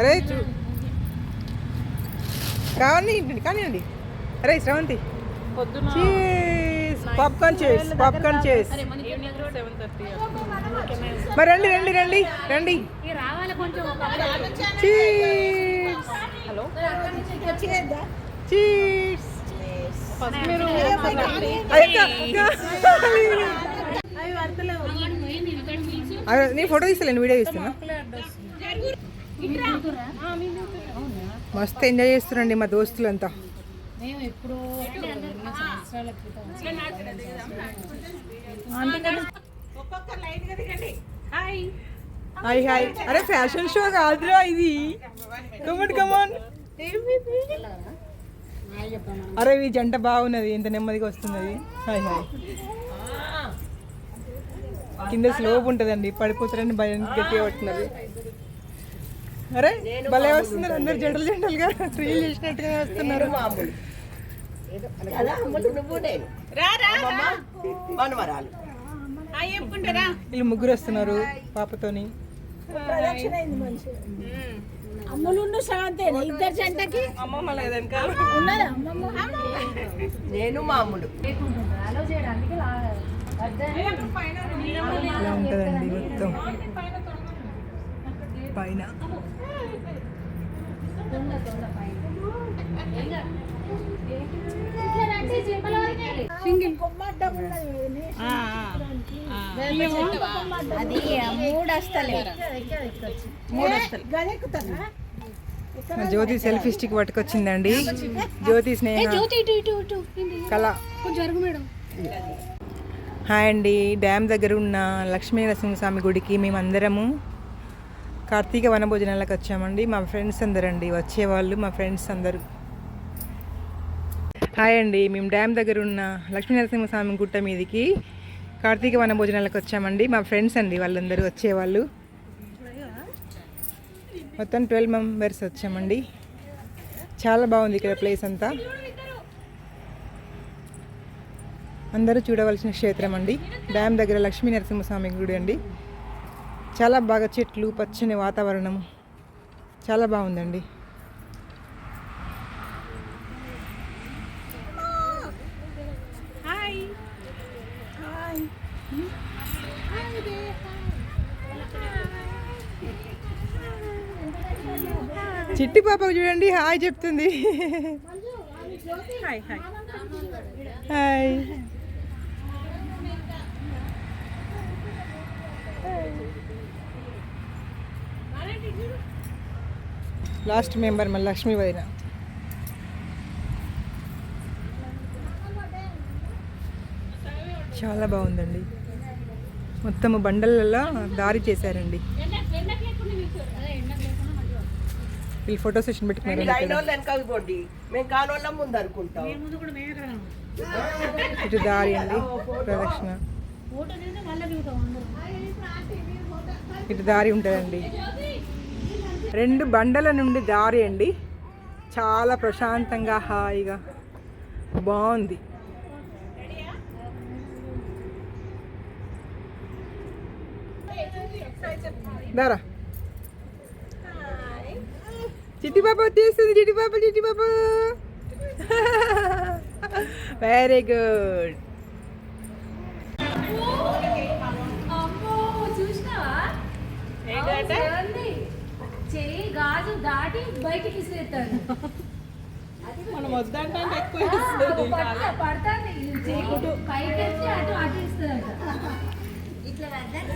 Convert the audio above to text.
అరే చూ. కావండి కానివ్వండి. అరే శ్రవంతి. పొద్దున చీజ్ పాప్కార్న్ చేస్ పాప్కార్న్ చేస్ మరి రండి రండి రండి రండి. రావాలి కొంచెం చీజ్ హలో? చీజ్ ఫస్ట్ మీరు నీ ఫోటో తీస్తలేను వీడియో తీస్తున్నా. మస్తు ఎంజాయ్ చేస్తున్నారండి మా దోస్తులంతా. మేము ఎప్పుడో సంవత్సరాల క్రితం. హాయ్. హాయ్ అరే ఫ్యాషన్ షో కాదురా ఇది. కమన్ కమన్ అరే ఈ జంట బాగున్నది. ఎంత నెమ్మదిగా వస్తున్నది. Hi hi. కింద స్లోప్ ఉంటుందండి. పడిపోతారని భయం గట్టిగా పడుతున్నది. అరే భలే వస్తున్నారు అందరు జంటలు జంటలుగా రీల్ చేసినట్టుగా వస్తున్నారు వీళ్ళు ముగ్గురు వస్తున్నారు పాపతోని. అమ్ములుండు శ్రవంతేనా ఇద్దరు జంటకి? అమ్మమ్మ లేదనుక ఉన్నదా అమ్మమ్మ? నేను ఇలా ఉంటుందండి మొత్తం. పైన. అది మూడు వస్తలే జ్యోతి సెల్ఫీ స్టిక్ పట్టుకొచ్చిందండి. జ్యోతి స్నేహ. కళ. హాయ్ అండి. డ్యామ్ దగ్గర ఉన్న లక్ష్మీ నరసింహస్వామి గుడికి మేమందరము కార్తీక వనభోజనాలకు వచ్చామండి. మా ఫ్రెండ్స్ అందరండి వచ్చేవాళ్ళు మా ఫ్రెండ్స్ అందరూ. హాయ్ అండి మేము డ్యామ్ దగ్గర ఉన్న లక్ష్మీ నరసింహస్వామి గుట్ట మీదకి కార్తీక వనభోజనాలకు వచ్చామండి. మా ఫ్రెండ్స్ అండి వాళ్ళందరూ వచ్చేవాళ్ళు. మొత్తం ట్వెల్వ్ మెంబర్స్ వచ్చామండి. చాలా బాగుంది ఇక్కడ ప్లేస్ అంతా. అందరూ చూడవలసిన క్షేత్రం అండి. డ్యామ్ దగ్గర లక్ష్మీ నరసింహస్వామి గుడి అండి. చాలా బాగా చెట్లు పచ్చని వాతావరణం చాలా బాగుందండి. చిట్టి పాపకు చూడండి హాయ్ చెప్తుంది. Hi hi hi last member మన లక్ష్మీ వదిన చాలా బాగుందండి. మొత్తము బండలలో దారి చేశారండి. వీళ్ళు ఫోటో సెషన్ పెట్టుకున్నారు ఇటు దారి అండి ప్రదక్షిణ. ఇటు దారి ఉంటుందండి. రెండు బండల నుండి దారి అండి. చాలా ప్రశాంతంగా హాయిగా. బాగుంది. దారా. చిట్టి పాప వచ్చేస్తుంది చిట్టి పాప చిట్టి వెరీ గుడ్ దాటి బయటికి విసిరేస్తాను మనం వద్దంటే ఎక్కువ పడుతుంది పైకి అటు అటు ఇస్తుంది ఇట్లా వద్దంటే